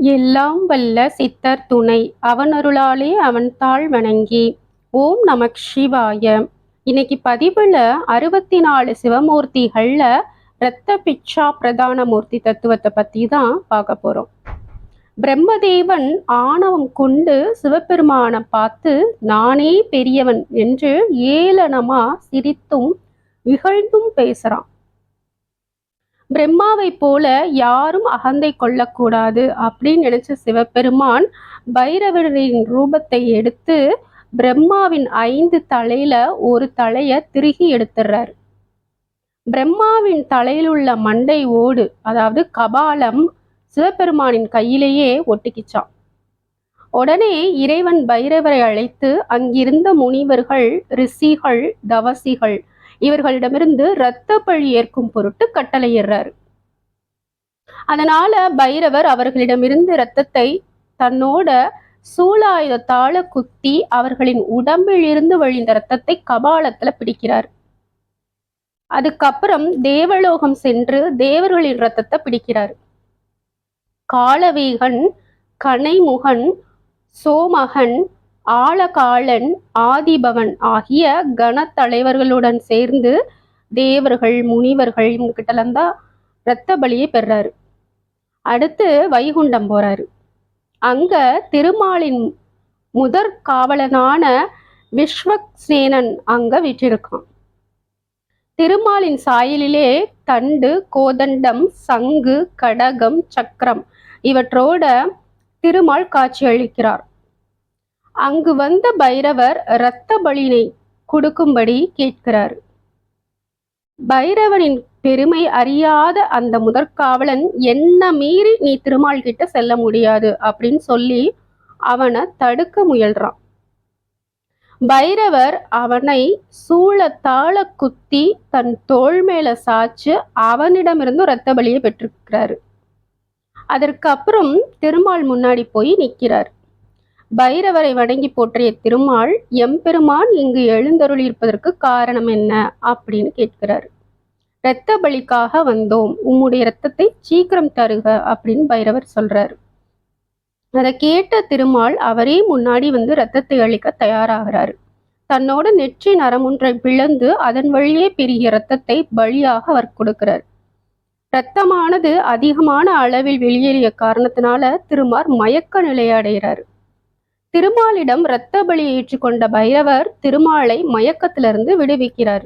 எல்லாம் வல்ல சித்தர் துணை அவனருளாலே அவன் தாழ் வணங்கி. ஓம் நமக் சிவாய. இன்னைக்கு பதிவுல அறுபத்தி நாலு சிவமூர்த்திகள்ல இரத்த பிச்சா பிரதான மூர்த்தி தத்துவத்தை பத்தி தான் பார்க்க போறோம். பிரம்மதேவன் ஆணவம் கொண்டு சிவபெருமானை பார்த்து நானே பெரியவன் என்று ஏளனமா சிரித்தும் இகழ்ந்தும் பேசுறான். பிரம்மாவை போல யாரும் அகந்தை கொள்ளக்கூடாது அப்படின்னு நினைச்ச சிவபெருமான் பைரவரின் ரூபத்தை எடுத்து பிரம்மாவின் ஐந்து தலையில ஒரு தலைய திருகி எடுத்துடுறாரு பிரம்மாவின் தலையிலுள்ள மண்டை ஓடு அதாவது கபாலம் சிவபெருமானின் கையிலேயே ஒட்டிக்கிச்சான் உடனே இறைவன் பைரவரை அழைத்து அங்கிருந்த முனிவர்கள் ரிஷிகள் தவசிகள் இவர்களிடமிருந்து இரத்த பழி ஏற்கும் பொருட்டு கட்டளையிடுறாரு. அதனால பைரவர் அவர்களிடமிருந்து இரத்தத்தை தன்னோட சூலாயுதத்தால குத்தி அவர்களின் உடம்பில் இருந்து வழிந்த ரத்தத்தை கபாலத்துல பிடிக்கிறார். அதுக்கப்புறம் தேவலோகம் சென்று தேவர்களின் ரத்தத்தை பிடிக்கிறார். காலவேகன் கனைமுகன் சோமகன் ஆழகாலன் ஆதிபவன் ஆகிய கணத்தலைவர்களுடன் சேர்ந்து தேவர்கள் முனிவர்கள் இவங்க கிட்டலாம் தான் இரத்த பலியை பெறாரு அடுத்து வைகுண்டம் போறாரு. அங்க திருமாலின் முதற் காவலனான விஸ்வக்சேனன் அங்க விற்றிருக்கான். திருமாலின் சாயலிலே தண்டு கோதண்டம் சங்கு கடகம் சக்கரம் இவற்றோட திருமால் காட்சியளிக்கிறார் அங்கு வந்த பைரவர் இரத்த பலினை கொடுக்கும்படி கேட்கிறார். பைரவனின் பெருமை அறியாத அந்த முதற்காவலன் என்ன மீறி நீ திருமால் கிட்ட செல்ல முடியாது? அப்படின்னு சொல்லி அவனை தடுக்க முயல்றான். பைரவர் அவனை சூழத்தாழ குத்தி தன் தோல் மேல சாச்சு அவனிடமிருந்து இரத்த பலியை பெற்றிருக்கிறாரு. அதற்கு அப்புறம் திருமால் முன்னாடி போய் நிற்கிறார். பைரவரை வணங்கி போற்றிய திருமால் எம்பெருமான் இங்கு எழுந்தருள் இருப்பதற்கு காரணம் என்ன? அப்படின்னு கேட்கிறார். இரத்த பலிக்காக வந்தோம். உம்முடைய இரத்தத்தை சீக்கிரம் தருக அப்படின்னு பைரவர் சொல்றாரு. அதை கேட்ட திருமால் அவரே முன்னாடி வந்து இரத்தத்தை அளிக்க தயாராகிறாரு. தன்னோட நெற்றி நரமுன்றை பிளந்து அதன் வழியே பெரிய இரத்தத்தை பலியாக அவர் கொடுக்கிறார். இரத்தமானது அதிகமான அளவில் வெளியேறிய காரணத்தினால திருமார் மயக்க நிலையடைகிறார் திருமாலிடம் இரத்த பலி ஏற்றுக்கொண்ட பைரவர் திருமாலை மயக்கத்திலிருந்து விடுவிக்கிறார்.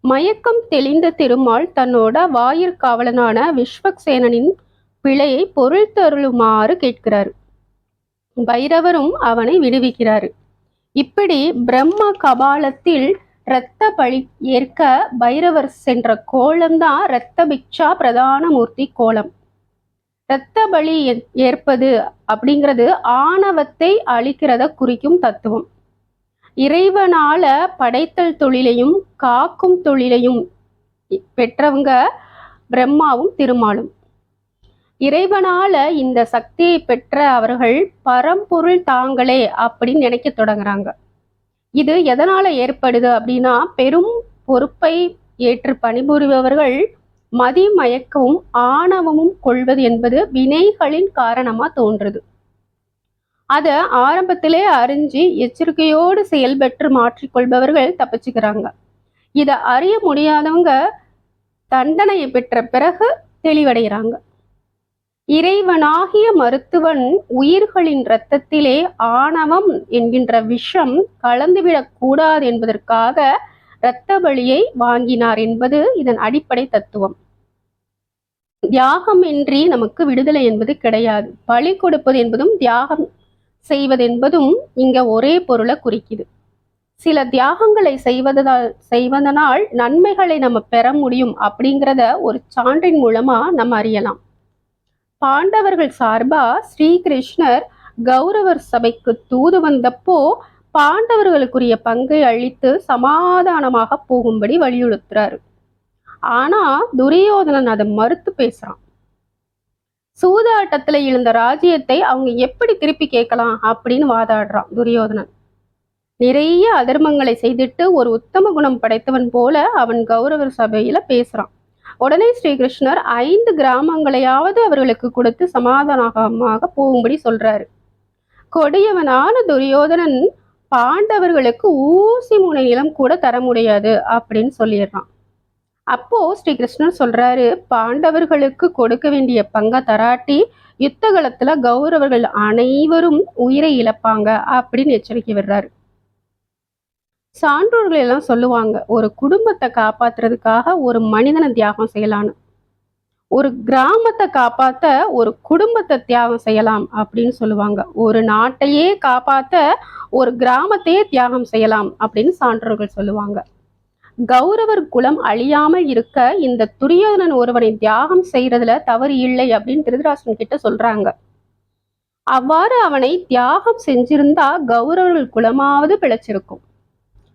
மயக்கம் தெளிந்த திருமால் தன்னோட வாயிற்காவலனான விஸ்வக்சேனனின் பிழையை பொருள் தருளுமாறு கேட்கிறார். பைரவரும் அவனை விடுவிக்கிறார். இப்படி பிரம்ம கபாலத்தில் இரத்த பழி ஏற்க பைரவர் சென்ற கோலம்தான் இரத்த பிக்ஷா பிரதான மூர்த்தி கோலம். இரத்த பலி ஏற்பது அப்படிங்கிறது ஆணவத்தை அழிக்கிறத குறிக்கும் தத்துவம். இறைவனால படைத்தல் தொழிலையும் காக்கும் தொழிலையும் பெற்றவங்க பிரம்மாவும் திருமாலும். இறைவனால இந்த சக்தியை பெற்ற அவர்கள் பரம்பொருள் தாங்களே அப்படின்னு நினைக்க தொடங்குறாங்க. இது எதனால ஏற்படுது அப்படின்னா பெரும் பொறுப்பை ஏற்று பணிபுரிபவர்கள் மதிமயக்கமும் ஆணவமும் கொள்வது என்பது வினைகளின் காரணமா தோன்றுது. அத ஆரம்பத்திலே அறிஞ்சு எச்சரிக்கையோடு செயல்பெற்று மாற்றிக்கொள்பவர்கள் தப்பிச்சுக்கிறாங்க. இதை அறிய முடியாதவங்க தண்டனையை பெற்ற பிறகு தெளிவடைகிறாங்க. இறைவனாகிய மருத்துவன் உயிர்களின் இரத்தத்திலே ஆணவம் என்கின்ற விஷம் கலந்துவிடக் கூடாது என்பதற்காக இரத்த பலியை வாங்கினார் என்பது இதன் அடிப்படை தத்துவம். தியாகமின்றி நமக்கு விடுதலை என்பது கிடையாது. பலி கொடுப்பது என்பதும் தியாகம் செய்வது என்பதும் இங்க ஒரே பொருளை குறிக்குது. சில தியாகங்களை செய்வதால் செய்வதனால் நன்மைகளை நம்ம பெற முடியும் அப்படிங்கிறத ஒரு சான்றின் மூலமா நம்ம அறியலாம். பாண்டவர்கள் சார்பா ஸ்ரீகிருஷ்ணர் கௌரவர் சபைக்கு தூது வந்தப்போ பாண்டவர்களுக்குரிய பங்கை அழித்து சமாதானமாக போகும்படி வலியுறுத்துறாரு. ஆனா துரியோதனன் அதை மறுத்து பேசுறான். சூதாட்டத்துல எழுந்த ராஜ்யத்தை அவங்க எப்படி திருப்பி கேட்கலாம் அப்படின்னு வாதாடுறான் துரியோதனன். நிறைய அதர்மங்களை செய்துட்டு ஒரு உத்தம குணம் படைத்தவன் போல அவன் கௌரவ சபையில பேசுறான். உடனே ஸ்ரீகிருஷ்ணர் ஐந்து கிராமங்களையாவது அவர்களுக்கு கொடுத்து சமாதானமாக போகும்படி சொல்றாரு. கொடியவனான துரியோதனன் பாண்டவர்களுக்கு ஊசி முனை நிலம் கூட தர முடியாது அப்படின்னு சொல்லிடுறான். அப்போ ஸ்ரீகிருஷ்ணர் சொல்றாரு பாண்டவர்களுக்கு கொடுக்க வேண்டிய பங்கை தராட்டி யுத்த காலத்துல கௌரவர்கள் அனைவரும் உயிரை இழப்பாங்க அப்படின்னு எச்சரிக்கை விடுறாரு. சான்றோர்கள் எல்லாம் சொல்லுவாங்க ஒரு குடும்பத்தை காப்பாத்துறதுக்காக ஒரு மனிதனை தியாகம் செய்யலான்னு. ஒரு கிராமத்தை காப்பாத்த ஒரு குடும்பத்தை தியாகம் செய்யலாம் அப்படின்னு சொல்லுவாங்க. ஒரு நாட்டையே காப்பாத்த ஒரு கிராமத்தையே தியாகம் செய்யலாம் அப்படின்னு சான்றோர்கள் சொல்லுவாங்க. கௌரவர் குலம் அழியாமல் இருக்க இந்த துரியோதனன் ஒருவனை தியாகம் செய்யறதுல தவறு இல்லை அப்படின்னு திருதராசன் கிட்ட சொல்றாங்க. அவ்வாறு அவனை தியாகம் செஞ்சிருந்தா கௌரவர்கள் குலமாவது பிழைச்சிருக்கும்.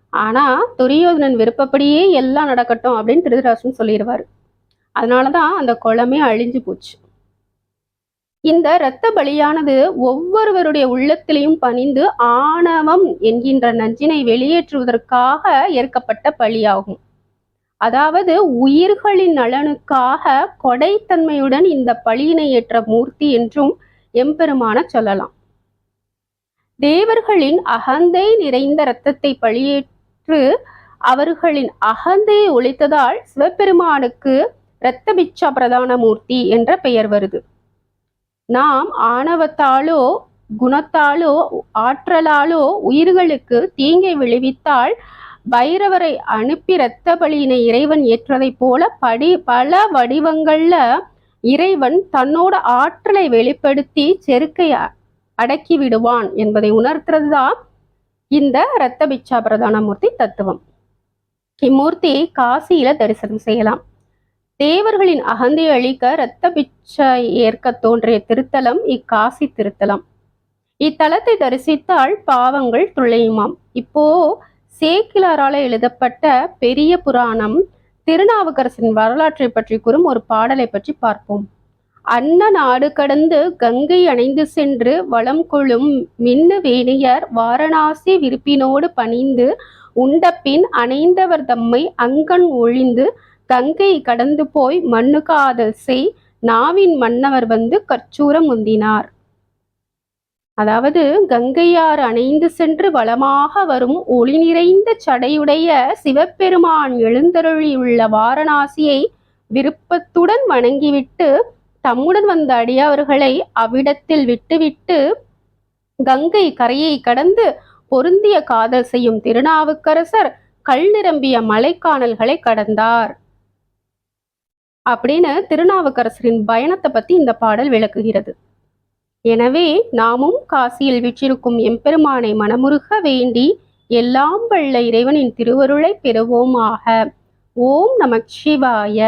ஆனா துரியோதனன் விருப்பப்படியே எல்லாம் நடக்கட்டும் அப்படின்னு திருதராசன் சொல்லிடுவாரு. அதனாலதான் அந்த குளமே அழிஞ்சு போச்சு. இந்த இரத்த பலியானது ஒவ்வொருவருடைய உள்ளத்திலையும் பணிந்து ஆணவம் என்கின்ற நஞ்சினை வெளியேற்றுவதற்காக ஏற்கப்பட்ட பலியாகும். அதாவது உயிர்களின் நலனுக்காக கொடைத்தன்மையுடன் இந்த பலியினை ஏற்ற மூர்த்தி என்றும் எம்பெருமான சொல்லலாம். தேவர்களின் அகந்தை நிறைந்த இரத்தத்தை பழியேற்று அவர்களின் அகந்தையை ஒழித்ததால் சிவபெருமானுக்கு இரத்த பிச்சா பிரதான மூர்த்தி என்ற பெயர் வருது. நாம் ஆணவத்தாலோ குணத்தாலோ ஆற்றலாலோ உயிர்களுக்கு தீங்கை விளைவித்தால் பைரவரை அனுப்பி இரத்த பலியினை இறைவன் ஏற்றதைப் போல படி பல வடிவங்கள்ல இறைவன் தன்னோட ஆற்றலை வெளிப்படுத்தி செருக்கை அடக்கி விடுவான் என்பதை உணர்த்துறது தான் இந்த இரத்த பிச்சா பிரதான மூர்த்தி தத்துவம். இம்மூர்த்தி காசியில தரிசனம் செய்யலாம். தேவர்களின் அகந்தை அழிக்க இரத்த பிச்சை ஏற்க தோன்றிய திருத்தலம் இக்காசி திருத்தலம். இத்தலத்தை தரிசித்தால் பாவங்கள் துளையுமாம். இப்போ சேக்கிலாரால எழுதப்பட்ட பெரிய புராணம் திருநாவுக்கரசின் வரலாற்றை பற்றி கூறும் ஒரு பாடலை பற்றி பார்ப்போம். அன்ன நாடு கடந்து கங்கை அணைந்து சென்று வளம் கொள்ளும் மின்னு வேணியர் வாரணாசி விருப்பினோடு பணிந்து உண்டபின் அணைந்தவர் தம்மை அங்கன் ஒழிந்து கங்கை கடந்து போய் மண்ணு காதல் செய். நாவின் மன்னவர் வந்து கற்சூரம் முந்தினார். அதாவது கங்கையார் அணைந்து சென்று வளமாக வரும் ஒளி நிறைந்த சடையுடைய சிவபெருமான் எழுந்தருளியுள்ள வாரணாசியை விருப்பத்துடன் வணங்கிவிட்டு தம்முடன் வந்த அடியவர்களை அவ்விடத்தில் விட்டுவிட்டு கங்கை கரையை கடந்து பொருந்திய காதல் செய்யும் திருநாவுக்கரசர் கல் நிரம்பிய மலைக்கானல்களை கடந்தார். அப்படின்னு திருநாவுக்கரசரின் பயணத்தை பத்தி இந்த பாடல் விளக்குகிறது. எனவே நாமும் காசியில் விற்றிருக்கும் எம்பெருமானை மனமுருக வேண்டி எல்லாம் வல்ல இறைவனின் திருவருளை பெறுவோமாக. ஓம் நமச்சிவாய.